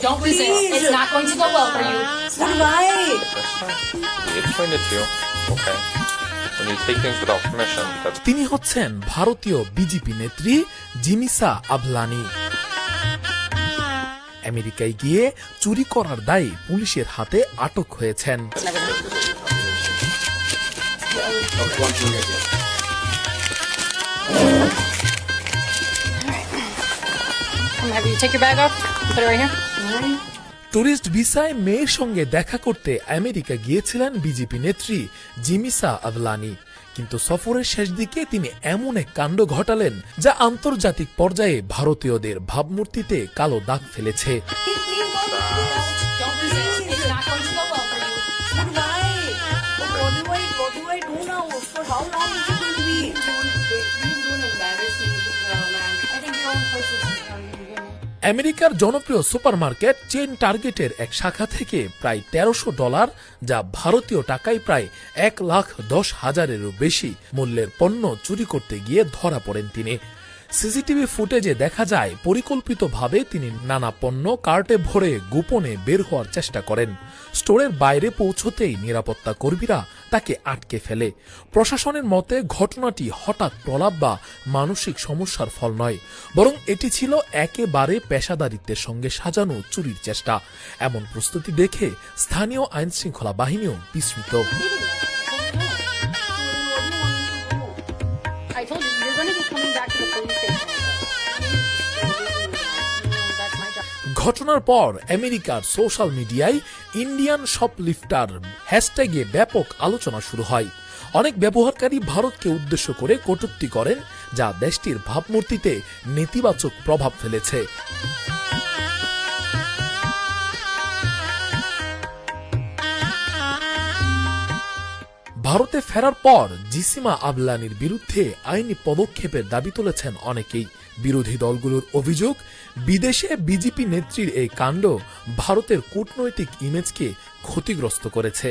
Don't resist. Please. It's not going to go well for you. Right. We explained it to you. Okay. When you take things without permission, that's তিনি হচ্ছেন ভারতীয় BJP নেত্রী জিমিসা আবলানি আমেরিকায় গিয়ে চুরি করার দায়ে পুলিশের হাতে আটক হয়েছেন have you take your bag off. Put it right here. Tourist ভিসায় মেয়ের সঙ্গে দেখা করতে আমেরিকা গিয়েছিলেন বিজেপি নেত্রী জিমিসা আবলানি কিন্তু সফরের শেষ দিকে তিনি এমন এক কাণ্ড ঘটালেন যা আন্তর্জাতিক পর্যায়ে ভারতীয়দের ভাবমূর্তিতে কালো দাগ ফেলেছে। how long is it going to be? আমেরিকার জনপ্রিয় সুপারমার্কেট চেন টার্গেটের এক শাখা থেকে প্রায় তেরোশো ডলার, যা ভারতীয় টাকায় প্রায় এক লাখ দশ হাজারেরও বেশি মূল্যের পণ্য চুরি করতে গিয়ে ধরা পড়েন তিনি। সিসিটিভি ফুটেজে দেখা যায়, পরিকল্পিতভাবে তিনি নানা পণ্য কার্টে ভরে গোপনে বের হওয়ার চেষ্টা করেন। স্টোরের বাইরে পৌঁছতেই নিরাপত্তা কর্মীরা তাকে আটকে ফেলে। প্রশাসনের মতে, ঘটনাটি হঠাৎ প্রলাপ বা মানসিক সমস্যার ফল নয়, বরং এটি ছিল একেবারে পেশাদারিত্বের সঙ্গে সাজানো চুরির চেষ্টা। এমন প্রস্তুতি দেখে স্থানীয় আইন শৃঙ্খলা বাহিনীও বিস্মিত। I told you, you're going to be coming back to the police station. ঘটনার পর আমেরিকার সোশ্যাল মিডিয়ায় ইন্ডিয়ান শপলিফটার হ্যাশট্যাগে ব্যাপক আলোচনা শুরু হয়। অনেক ব্যবহারকারী ভারতকে উদ্দেশ্য করে কটূক্তি করেন, যা দেশটির ভাবমূর্তিতে নেতিবাচক প্রভাব ফেলেছে। ভারতে ফেরার পর জিসিমা আবলানির বিরুদ্ধে আইনি পদক্ষেপের দাবি তুলেছেন অনেকেই। বিরোধী দলগুলোর অভিযোগ, বিদেশে বিজেপি নেত্রীর এই কাণ্ড ভারতের কূটনৈতিক ইমেজকে ক্ষতিগ্রস্ত করেছে।